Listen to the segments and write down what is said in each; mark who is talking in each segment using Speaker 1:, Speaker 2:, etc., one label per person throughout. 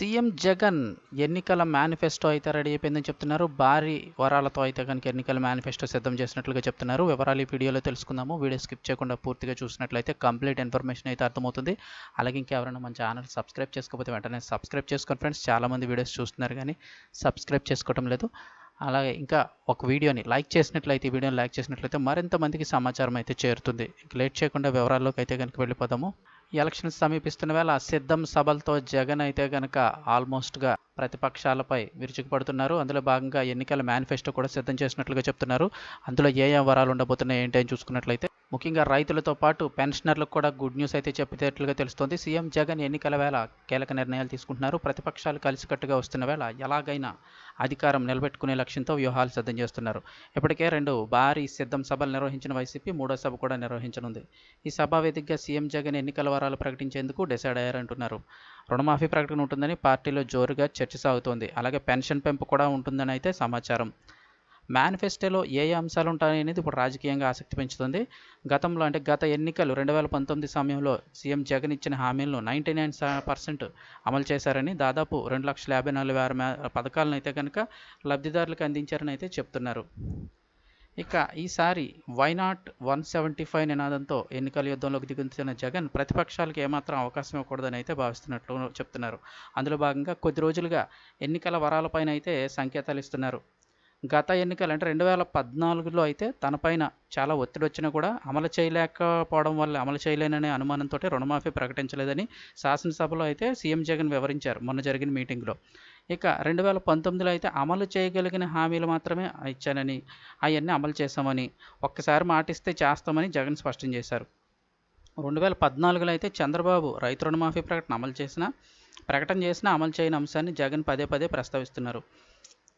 Speaker 1: CM Jagan ఎన్నికల manifesto అయితే ready అయిపోయిందని చెప్తున్నారు. భారీ వరాలతో అయితే కనుక ఎన్నికల మేనిఫెస్టో సిద్ధం చేసినట్లుగా చెప్తున్నారు. వివరాలు ఈ వీడియోలో తెలుసుకుందాము. వీడియో స్కిప్ చేయకుండా పూర్తిగా చూసినట్లయితే కంప్లీట్ ఇన్ఫర్మేషన్ అయితే అర్థమవుతుంది. అలాగే ఇంకెవరైనా మన ఛానల్ సబ్స్క్రైబ్ చేసుకోకపోతే వెంటనే సబ్స్క్రైబ్ చేసుకోండి ఫ్రెండ్స్. చాలామంది వీడియోస్ చూస్తున్నారు కానీ సబ్స్క్రైబ్ చేసుకోవడం లేదు. అలాగే ఇంకా ఒక వీడియోని లైక్ చేసినట్లయితే ఈ వీడియోని లైక్ చేసినట్లయితే మరింత మందికి సమాచారం అయితే చేరుతుంది. లేట్ చేయకుండా వివరాల్లోకి అయితే కనుక వెళ్ళిపోదాము. ఎలక్షన్స్ సమీపిస్తున్న వేళ సిద్ధం సభలతో జగన్ అయితే కనుక ఆల్మోస్ట్గా ప్రతిపక్షాలపై విరుచుకుపడుతున్నారు. అందులో భాగంగా ఎన్నికల మేనిఫెస్టో కూడా సిద్ధం చేసినట్లుగా చెప్తున్నారు. అందులో ఏ ఏ వరాలు ఉండబోతున్నాయి ఏంటి అని చూసుకున్నట్లయితే ముఖ్యంగా రైతులతో పాటు పెన్షనర్లకు కూడా గుడ్ న్యూస్ అయితే చెప్పేటట్లుగా తెలుస్తోంది. సీఎం జగన్ ఎన్నికల వేళ కీలక నిర్ణయాలు తీసుకుంటున్నారు. ప్రతిపక్షాలు కలిసికట్టుగా వస్తున్న వేళ ఎలాగైనా అధికారం నిలబెట్టుకునే లక్ష్యంతో వ్యూహాలు సిద్ధం చేస్తున్నారు. ఇప్పటికే రెండు భారీ సిద్ధం సభలు నిర్వహించిన వైసీపీ మూడో సభ కూడా నిర్వహించనుంది. ఈ సభా వేదికగా సీఎం జగన్ ఎన్నికల వరాలు ప్రకటించేందుకు డిసైడ్ అయ్యారంటున్నారు. రుణమాఫీ ప్రకటన ఉంటుందని పార్టీలో జోరుగా చర్చ సాగుతోంది. అలాగే పెన్షన్ పెంపు కూడా ఉంటుందని అయితే సమాచారం. మేనిఫెస్టోలో ఏ ఏ అంశాలు ఉంటాయనేది ఇప్పుడు రాజకీయంగా ఆసక్తి పెంచుతుంది. గతంలో అంటే గత ఎన్నికలు రెండు వేల పంతొమ్మిది సమయంలో సీఎం జగన్ ఇచ్చిన హామీలను నైంటీ నైన్ పర్సెంట్ అమలు చేశారని దాదాపు రెండు లక్షల యాభై నాలుగు వేల పథకాలను అయితే కనుక లబ్ధిదారులకు అందించారని అయితే చెప్తున్నారు. ఇక ఈసారి వైనాట్ వన్ సెవెంటీ ఫైవ్ నినాదంతో ఎన్నికల యుద్ధంలోకి దిగుతున్న జగన్ ప్రతిపక్షాలకు ఏమాత్రం అవకాశం ఇవ్వకూడదని అయితే భావిస్తున్నట్లు చెప్తున్నారు. అందులో భాగంగా కొద్ది రోజులుగా ఎన్నికల వరాలపైన అయితే సంకేతాలు ఇస్తున్నారు. గత ఎన్నికలు అంటే రెండు వేల పద్నాలుగులో అయితే తనపైన చాలా ఒత్తిడి వచ్చినా కూడా అమలు చేయలేకపోవడం వల్ల అమలు చేయలేననే అనుమానంతో రుణమాఫీ ప్రకటించలేదని శాసనసభలో అయితే సీఎం జగన్ వివరించారు మొన్న జరిగిన మీటింగ్లో. ఇక రెండు వేల పంతొమ్మిదిలో అయితే అమలు చేయగలిగిన హామీలు మాత్రమే ఇచ్చానని అవన్నీ అమలు చేస్తామని ఒక్కసారి మాటిస్తే చేస్తామని జగన్ స్పష్టం చేశారు. రెండు వేల పద్నాలుగులో అయితే చంద్రబాబు రైతు రుణమాఫీ ప్రకటన అమలు చేసిన ప్రకటన చేసిన అమలు చేయని అంశాన్ని జగన్ పదే పదే ప్రస్తావిస్తున్నారు.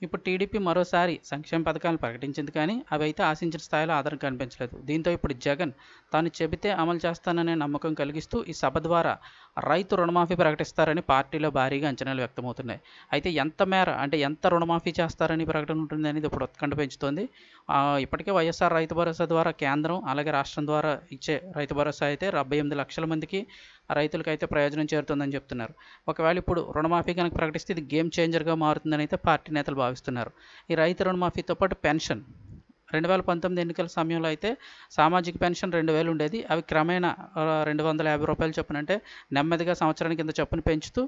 Speaker 1: ఇప్పుడు టీడీపీ మరోసారి సంక్షేమ పథకాలను ప్రకటించింది కానీ అవి అయితే ఆశించిన స్థాయిలో ఆదరణ కనిపించలేదు. దీంతో ఇప్పుడు జగన్ తాను చెబితే అమలు చేస్తాననే నమ్మకం కలిగిస్తూ ఈ సభ ద్వారా రైతు రుణమాఫీ ప్రకటిస్తారని పార్టీలో భారీగా అంచనాలు వ్యక్తమవుతున్నాయి. అయితే ఎంత మేర అంటే ఎంత రుణమాఫీ చేస్తారని ప్రకటన ఉంటుంది అనేది ఇప్పుడు ఉత్కంఠ పెంచుతోంది. ఇప్పటికే వైఎస్ఆర్ రైతు భరోసా ద్వారా కేంద్రం అలాగే రాష్ట్రం ద్వారా ఇచ్చే రైతు భరోసా అయితే డెబ్బై ఎనిమిది లక్షల మందికి రైతులకు అయితే ప్రయోజనం చేరుతుందని చెప్తున్నారు. ఒకవేళ ఇప్పుడు రుణమాఫీ కనుక ప్రకటిస్తే ఇది గేమ్ చేంజర్గా మారుతుందని అయితే పార్టీ నేతలు భావిస్తున్నారు. ఈ రైతు రుణమాఫీతో పాటు పెన్షన్ రెండు వేల పంతొమ్మిది ఎన్నికల సమయంలో అయితే సామాజిక పెన్షన్ రెండు వేలు ఉండేది. అవి క్రమేణా రెండు వందల యాభై రూపాయలు చొప్పున అంటే నెమ్మదిగా సంవత్సరానికి కింద చొప్పున పెంచుతూ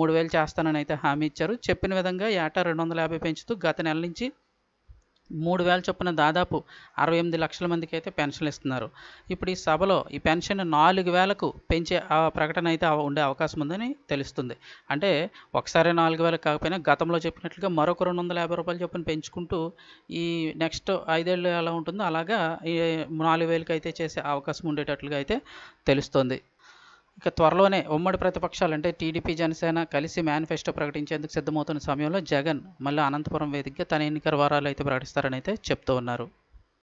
Speaker 1: మూడు వేలు చేస్తానని అయితే హామీ ఇచ్చారు. చెప్పిన విధంగా ఏటా రెండు వందల యాభై పెంచుతూ గత నెల నుంచి మూడు వేల చొప్పున దాదాపు అరవై ఎనిమిది లక్షల మందికి అయితే పెన్షన్లు ఇస్తున్నారు. ఇప్పుడు ఈ సభలో ఈ పెన్షన్ నాలుగు వేలకు పెంచే ఆ ప్రకటన అయితే ఉండే అవకాశం ఉందని తెలుస్తుంది. అంటే ఒకసారి నాలుగు వేలకు కాకపోయినా గతంలో చెప్పినట్లుగా మరొక రెండు వందల యాభై రూపాయలు చొప్పున పెంచుకుంటూ ఈ నెక్స్ట్ ఐదేళ్ళు ఎలా ఉంటుందో అలాగా ఈ నాలుగు వేలకి అయితే చేసే అవకాశం ఉండేటట్లుగా అయితే తెలుస్తుంది. ఇక త్వరలోనే ఉమ్మడి ప్రతిపక్షాలు అంటే టీడీపీ జనసేన కలిసి మేనిఫెస్టో ప్రకటించేందుకు సిద్ధమవుతున్న సమయంలో జగన్ మళ్ళీ అనంతపురం వేదికగా తన ఎన్నికల వారాలు అయితే ప్రకటిస్తారని అయితే చెప్తూ ఉన్నారు.